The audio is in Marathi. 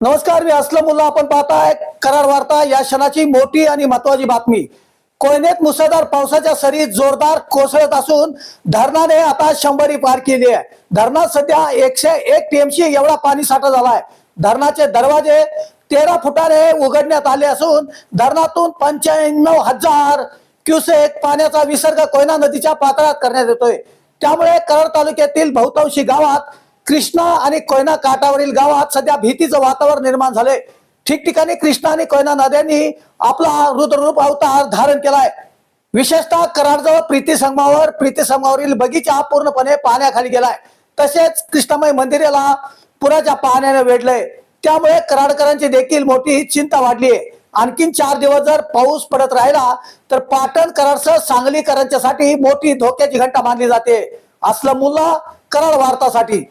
नमस्कार मी असलम मुल्ला आपण पाहताय कराड वार्ता. या क्षणाची मोठी आणि महत्वाची बातमी. कोयनेत मुसळधार पावसाच्या सरी जोरदार कोसळत असून धरणाने आता शंभरी पार केली आहे. धरणात सध्या एकशे एक टीएमसी एवढा पाणी साठा झालाय. धरणाचे दरवाजे तेरा फुटाने उघडण्यात आले असून धरणातून पंच्याण्णव हजार क्युसेक पाण्याचा विसर्ग कोयना नदीच्या पात्रात करण्यात येतोय. त्यामुळे कराड तालुक्यातील बहुतांशी गावात कृष्णा आणि कोयना काठावरील गावात सध्या भीतीचं वातावरण निर्माण झालंय. ठिकठिकाणी कृष्णा आणि कोयना नद्यांनी आपला रुद्ररूप अवतार धारण केलाय. विशेषतः कराडजवळ प्रीती संगमावर प्रीती संगमावरील बगीचा पूर्णपणे पाण्याखाली गेलाय. तसेच कृष्णामय मंदिराला पुराच्या पाण्याने वेढलंय. त्यामुळे कराडकरांची देखील मोठी चिंता वाढली आहे आणखीन चार दिवस जर पाऊस पडत राहिला तर पाटण कराडसह सांगलीकरांच्यासाठी मोठी धोक्याची घंटा मानली जाते. असलं मुलं कराड वार्तासाठी.